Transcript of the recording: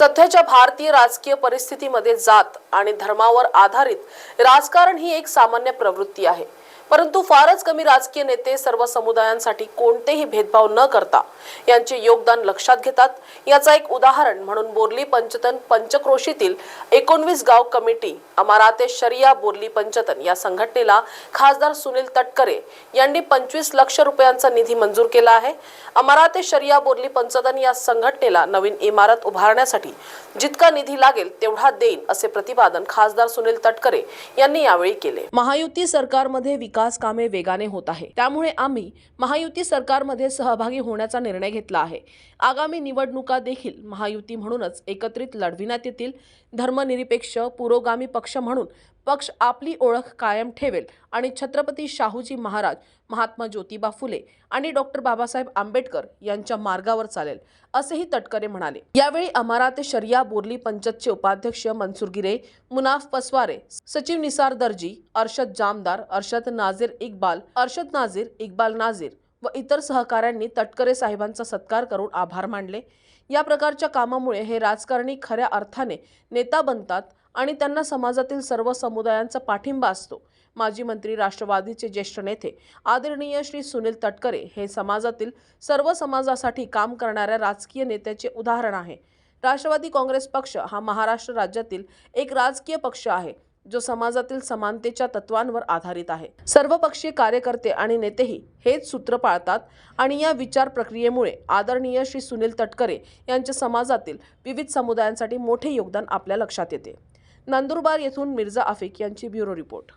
सध्याच्या भारतीय राजकीय परिस्थितीमध्ये जात आणि धर्मावर आधारित राजकारण ही एक सामान्य प्रवृत्ती आहे. परंतु फारच कमी राजकीय नेते सर्व समुदायांसाठी कोणतेही भेदभाव न करता यांचे योगदान लक्षात घेतात. याचा एक उदाहरण म्हणून बोरली पंचतन पंचक्रोशीतील एकोणवीस गाव कमिटी अमाराते शरिया बोरली पंचतन या संघटनेला खासदार सुनील तटकरे यांनी पंचवीस लक्ष रुपयांचा निधी मंजूर केला आहे. अमाराते शरिया बोरली पंचतन या संघटनेला नवीन इमारत उभारण्यासाठी जितका निधी लागेल तेवढा देईन असे प्रतिपादन खासदार सुनील तटकरे यांनी यावेळी केले. महायुती सरकारमध्ये विकास कामे वेगाने होत आहे. त्यामुळे आम्ही महायुती सरकारमध्ये सहभागी होण्याचा निर्णय घेतला आहे. आगामी निवडणुका देखील महायुती म्हणूनच एकत्रित लढविण्यात येतील. धर्मनिरपेक्ष पुरोगामी पक्ष म्हणून पक्ष आपली ओळख कायम ठेवेल आणि छत्रपती शाहूजी महाराज महात्मा ज्योतिबा फुले आणि डॉक्टर बाबासाहेब आंबेडकर यांच्या मार्गावर चालेल असेही तटकरे म्हणाले. यावेळी अमारात शरिया बोर्ली पंचतचे उपाध्यक्ष मनसूर गिरे मुनाफ पसवारे सचिव निसार दर्जी अर्शद जामदार अर्शद नाझीर इक्बाल अर्शद नाझीर इक्बाल नाझीर व इतर सहकाऱ्यांनी तटकरे साहेबांचा सत्कार करून आभार मानले. या प्रकारच्या कामामुळे हे राजकारणी खऱ्या अर्थाने नेता बनतात आणि त्यांना समाजातील सर्व समुदायांचा पाठिंबा असतो. माजी मंत्री राष्ट्रवादीचे ज्येष्ठ नेते आदरणीय श्री सुनील तटकरे हे समाजातील सर्व समाजासाठी काम करणाऱ्या राजकीय नेत्याचे उदाहरण आहे. राष्ट्रवादी काँग्रेस पक्ष हा महाराष्ट्र राज्यातील एक राजकीय पक्ष आहे. जो समाजातील समानतेच्या तत्वांवर आधारित आहे. सर्वपक्षीय कार्यकर्ते आणि नेतेही हेच सूत्र पाळतात आणि या विचार प्रक्रियेमुळे आदरणीय श्री सुनील तटकरे यांच्या समाजातील विविध समुदायांसाठी मोठे योगदान आपल्या लक्षात येते. नंदुरबार येथून मिर्झा आफिक यांची ब्युरो रिपोर्ट.